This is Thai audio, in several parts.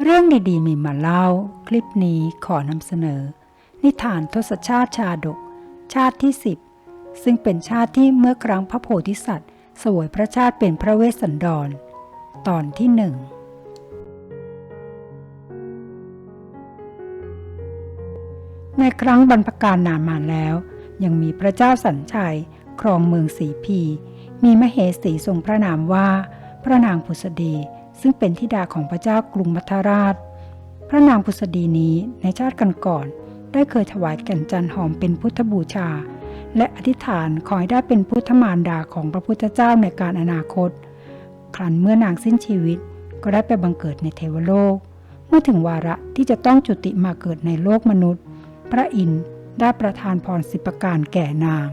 เรื่องดีๆ มีมาเล่า คลิปนี้ขอนำเสนอ นิทานทศชาติชาดก ชาติที่สิบซึ่งเป็นชาติที่เมื่อครั้งพระโพธิสัตว์ สวยพระชาติเป็นพระเวสสันดร ตอนที่หนึ่งในครั้งบรรพกาลนานมาแล้ว ยังมีพระเจ้าสัญชัย ครองเมืองสีพี มีมเหสีทรงพระนามว่า พระนางผุสดี ซึ่งเป็นธิดาของพระเจ้ากรุงมัทราช พระนางผุสดีนี้ในชาติกันก่อนๆได้เคยถวายแก่นจันหอมเป็นพุทธบูชา และอธิษฐานขอให้ได้เป็นพุทธมารดาของพระพุทธเจ้าในการอนาคต ครั้นเมื่อนางสิ้นชีวิตก็ได้ไปบังเกิดในเทวโลก เมื่อถึงวาระที่จะต้องจุติมาเกิดในโลกมนุษย์ พระอินทร์ได้ประทานพรสิบประการแก่นาง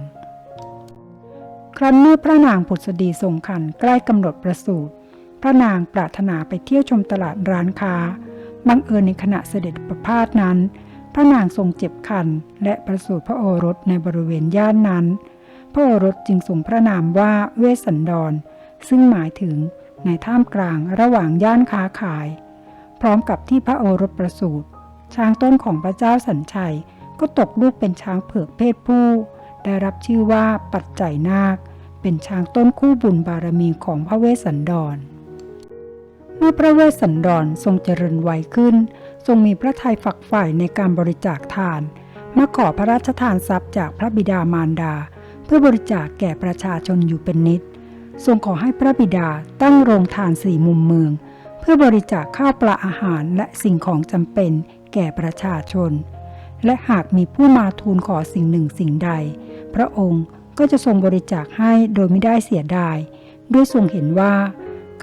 ครั้นเมื่อพระนางผุดสดีทรงคันใกล้กำหนดประสูติ พระนางปรารถนาไปเที่ยวชมตลาดร้านค้า บังเอิญในขณะเสด็จประพาสนั้น พระนางทรงเจ็บคันและประสูติพระโอรสในบริเวณย่านนั้น พระโอรสจึงทรงพระนามว่าเวสสันดร ซึ่งหมายถึงในท่ามกลางระหว่างย่านค้าขาย พร้อมกับที่พระโอรสประสูติช้างต้นของพระเจ้าสัญชัยก็ตกลูกเป็นช้างเผือกเพศผู้ ได้รับชื่อว่าปัจจัยนาค เป็นช้างต้นคู่บุญบารมีของพระเวสสันดร เมื่อพระเวสสันดรทรงเจริญวัยขึ้น ทรงมีพระทัยฝักใฝ่ในการบริจาคทานมาขอพระราชทานทรัพย์จากพระบิดามารดา เพื่อบริจาคแก่ประชาชนอยู่เป็นนิด ทรงขอให้พระบิดาตั้งโรงทานสี่มุมเมือง เพื่อบริจาคข้าวปลาอาหารและสิ่งของจำเป็นแก่ประชาชน และหากมีผู้มาทูลขอสิ่งหนึ่งสิ่งใด พระองค์ก็จะทรงบริจาคให้โดยไม่ได้เสียดาย ด้วยทรงเห็นว่า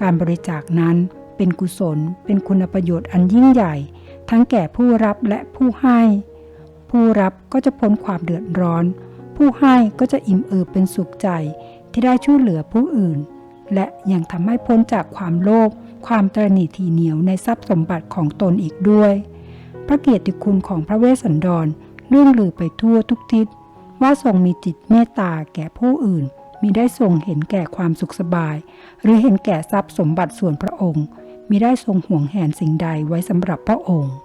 การบริจาคนั้น เป็นกุศล เป็นคุณประโยชน์อันยิ่งใหญ่ ทั้งแก่ผู้รับและผู้ให้ ผู้รับก็จะพ้นความเดือดร้อน ผู้ให้ก็จะอิ่มเอิบเป็นสุขใจ ที่ได้ช่วยเหลือผู้อื่น และยังทำให้พ้นจากความโลภความตรณีทีเหนียวในทรัพย์สมบัติของตนอีกด้วย พระเกียรติคุณของพระเวสสันดรเลื่องลือไปทั่วทุกทิศ ว่าทรงมีจิตเมตตาแก่ผู้อื่นมีได้ทรงเห็นแก่ความสุขสบาย หรือเห็นแก่ทรัพย์สมบัติส่วนพระองค์ มีได้ทรงห่วงแหนสิ่งใดไว้สำหรับพระองค์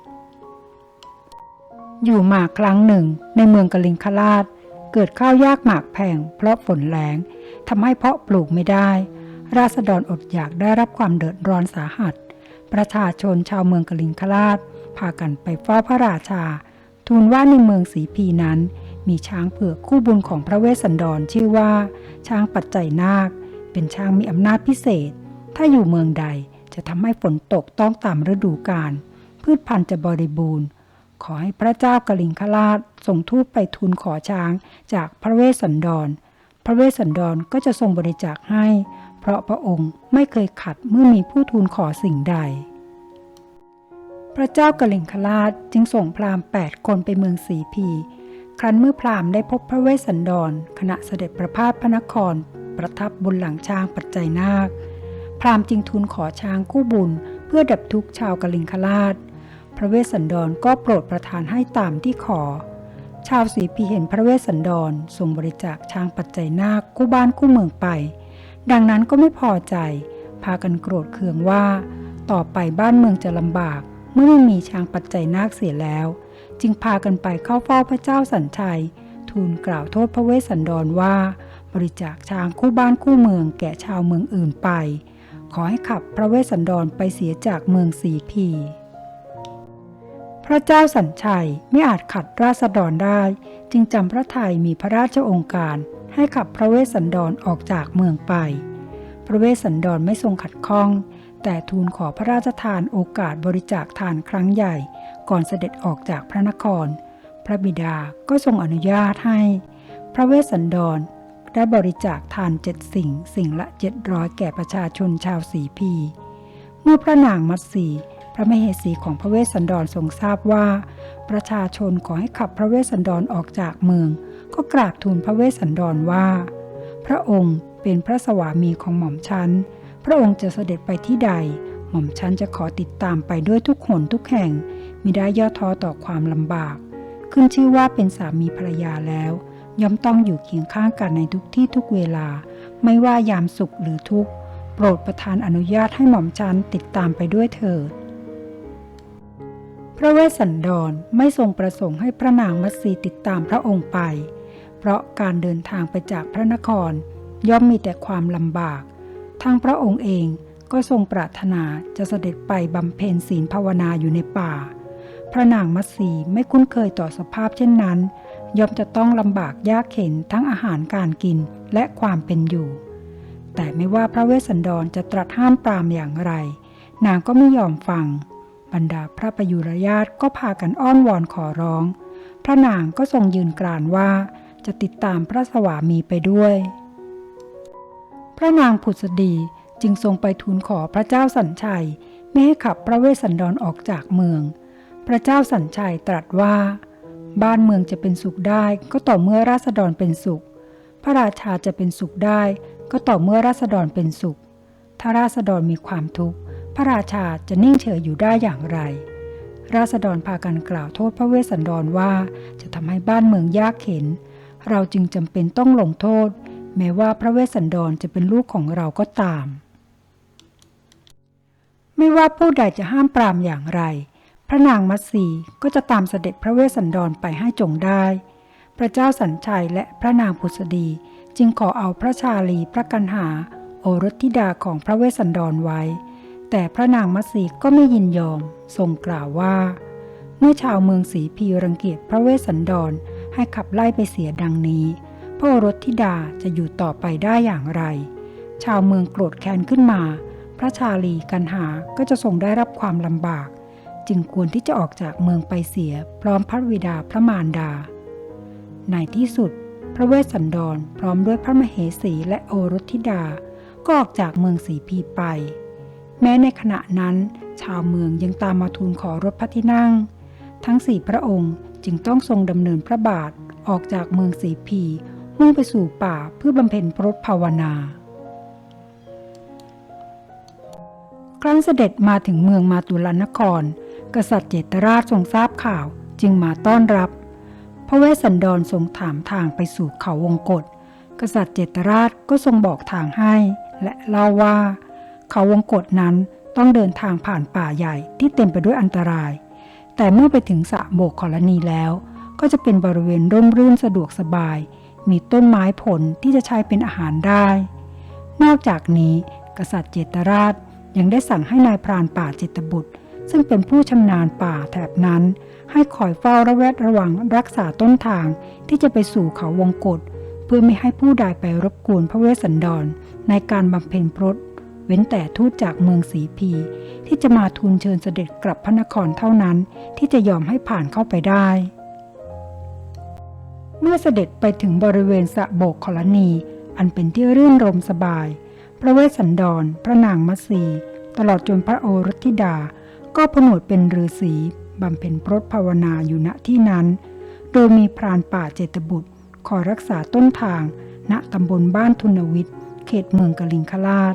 อยู่มาครั้งหนึ่ง ในเมืองกลิงคราชเกิดข้าวยากหมากแพงเพราะฝนแรงทำให้เพาะปลูกไม่ได้ ราษฎรอดอยากได้รับความเดือดร้อนสาหัส ประชาชนชาวเมืองกลิงคราชพากันไปเฝ้าพระราชา ทูลว่าในเมืองสีพีนั้น มีช้างเผือกคู่บุญของพระเวสสันดรชื่อว่า ช้างปัจจัยนาค เป็นช้างมีอำนาจพิเศษ ถ้าอยู่เมืองใด จะทำให้ฝนตกต้องตามฤดูกาลพืชพันธุ์จะบริบูรณ์ ขอให้พระเจ้ากลิงคราชส่งทูตไปทูลขอช้างจากพระเวสสันดร พระเวสสันดรก็จะทรงบริจาคให้ เพราะพระองค์ไม่เคยขัดเมื่อมีผู้ทูลขอสิ่งใด พระเจ้ากลิงคราชจึงส่งพราหมณ์แปดคนไปเมืองสีพี ครั้นเมื่อพราหมณ์ได้พบพระเวสสันดร ขณะเสด็จประพาสพระนคร ประทับบนหลังช้างปัจจัยนาค พราหมณ์จึงทูลขอช้างคู่บุญ เพื่อดับทุกข์ชาวกลิงคราช พระเวสสันดรก็โปรดประทานให้ตามที่ขอ ชาวสีพีเห็นพระเวสสันดรทรงบริจาคช้างปัจจัยนาคคู่บ้านคู่เมืองไป ดังนั้นก็ไม่พอใจ พากันโกรธเคืองว่า ต่อไปบ้านเมืองจะลำบาก เมื่อไม่มีช้างปัจจัยนาคเสียแล้ว จึงพากันไปเข้าเฝ้าพระเจ้าสัญชัย ทูลกล่าวโทษพระเวสสันดรว่า บริจาคช้างคู่บ้านคู่เมืองแก่ชาวเมืองอื่นไป ขอให้ขับพระเวสสันดรไปเสียจากเมืองสีพี พระเจ้าสัญชัยไม่อาจขัดราษฎรได้ จึงจำพระทัยมีพระราชองค์การให้ขับพระเวสสันดรออกจากเมืองไป พระเวสสันดรไม่ทรงขัดข้อง แต่ทูลขอพระราชทานโอกาสบริจาคทานครั้งใหญ่ ก่อนเสด็จออกจากพระนคร พระบิดาก็ทรงอนุญาตให้ พระเวสสันดร ได้บริจาคทานเจ็ดสิ่ง สิ่งละเจ็ดร้อยแก่ประชาชนชาวสีพี เมื่อพระนางมัตสีพระมเหสีของพระเวสสันดรทรงทราบว่า ประชาชนขอให้ขับพระเวสสันดรออกจากเมือง ก็กราบทูลพระเวสสันดรว่า พระองค์เป็นพระสวามีของหม่อมชันพระองค์จะเสด็จไปที่ใด หม่อมชันจะขอติดตามไปด้วยทุกหนทุกแห่งมิได้ย่อท้อต่อความลำบาก ขึ้นชื่อว่าเป็นสามีภรรยาแล้ว ย่อมต้องอยู่เคียงข้างกันในทุกที่ทุกเวลา ไม่ว่ายามสุขหรือทุกข์ โปรดประทานอนุญาตให้หม่อมชันติดตามไปด้วยเถิด พระเวสสันดรไม่ทรงประสงค์ให้พระนางมัตสีติดตามพระองค์ไป เพราะการเดินทางไปจากพระนคร ย่อมมีแต่ความลำบากทางพระองค์เองก็ทรงปรารถนาจะเสด็จไปบำเพ็ญศีลภาวนาอยู่ในป่า พระนางมัตสีไม่คุ้นเคยต่อสภาพเช่นนั้น ย่อมจะต้องลำบากยากเข็นทั้งอาหารการกินและความเป็นอยู่ แต่ไม่ว่าพระเวสสันดรจะตรัสห้ามปรามอย่างไร นางก็ไม่ยอมฟัง บรรดาพระประยุรญาติก็พากันอ้อนวอนขอร้อง พระนางก็ทรงยืนกรานว่าจะติดตามพระสวามีไปด้วย พระนางผุดดีจึงทรงไปทูลขอพระเจ้าสัญชัย ไม่ให้ขับพระเวสสันดรออกจากเมือง พระเจ้าสัญชัยตรัสว่า บ้านเมืองจะเป็นสุขได้ ก็ต่อเมื่อราษฎรเป็นสุข พระราชาจะเป็นสุขได้ ก็ต่อเมื่อราษฎรเป็นสุข ถ้าราษฎรมีความทุกข์ พระราชาจะนิ่งเฉยอยู่ได้อย่างไร ราษฎรพากันกล่าวโทษพระเวสสันดรว่าจะทำให้บ้านเมืองยากเข็น เราจึงจำเป็นต้องลงโทษ แม้ว่าพระเวสสันดรจะเป็นลูกของเราก็ตาม ไม่ว่าผู้ใดจะห้ามปรามอย่างไร ระนางมัตสีก็จะตามเสด็จพระเวสสันดรไปให้จงได้ พระเจ้าสัญชัยและพระนางพุทธดีจึงขอเอาพระชาลีพระกันหาโอรสธิดาของพระเวสสันดรไว้ แต่พระนางมัตสีก็ไม่ยินยอม ทรงกล่าวว่า เมื่อชาวเมืองสีพีรังเกียจพระเวสสันดรให้ขับไล่ไปเสียดังนี้ พระโอรสธิดาจะอยู่ต่อไปได้อย่างไร ชาวเมืองโกรธแค้นขึ้นมา พระชาลีกันหาก็จะทรงได้รับความลำบาก จึงควรที่จะออกจากเมืองไปเสียพร้อมพระวิดาพระมารดา ในที่สุด พระเวสสันดรพร้อมด้วยพระมเหสีและโอรสธิดา ก็ออกจากเมืองสีพีไป แม้ในขณะนั้น ชาวเมืองยังตามมาทูลขอรถพระที่นั่ง ทั้งสี่พระองค์จึงต้องทรงดำเนินพระบาทออกจากเมืองสีพีมุ่งไปสู่ป่าเพื่อบำเพ็ญพรตภาวนาครั้นเสด็จมาถึงเมืองมาตุลนคร กษัตริย์เจตราชทรงทราบข่าวจึงมาต้อนรับ พระเวสสันดรทรงถามทางไปสู่เขาวงกฏกษัตริย์เจตราชก็ทรงบอกทางให้ และเล่าว่า เขาวงกฏนั้นต้องเดินทางผ่านป่าใหญ่ที่เต็มไปด้วยอันตราย แต่เมื่อไปถึงสระโบกขลนีแล้ว ก็จะเป็นบริเวณร่มรื่นสะดวกสบาย มีต้นไม้ผลที่จะใช้เป็นอาหารได้ นอกจากนี้ กษัตริย์เจตราชยังได้สั่งให้นายพรานป่าเจตบุตร ซึ่งเป็นผู้ชำนาญป่าแถบนั้น ให้คอยเฝ้าระแวดระวังรักษาต้นทางที่จะไปสู่เขาวงกฏเพื่อไม่ให้ผู้ใดไปรบกวนพระเวสสันดร ในการบำเพ็ญพรตเว้นแต่ทูตจากเมืองสีพี ที่จะมาทูลเชิญเสด็จกลับพระนครเท่านั้น ที่จะยอมให้ผ่านเข้าไปได้ เมื่อเสด็จไปถึงบริเวณสะโบกขลนี อันเป็นที่รื่นรมสบาย พระเวสสันดร พระนางมัสีตลอดจนพระโอรสธิดา ก็ผนวดเป็นฤาษีบำเพ็ญพรตภาวนาอยู่ณที่นั้น โดยมีพรานป่าเจตบุตรคอยรักษาต้นทาง ณตำบลบ้านทุนวิทย์ เขตเมืองกลิงคลาด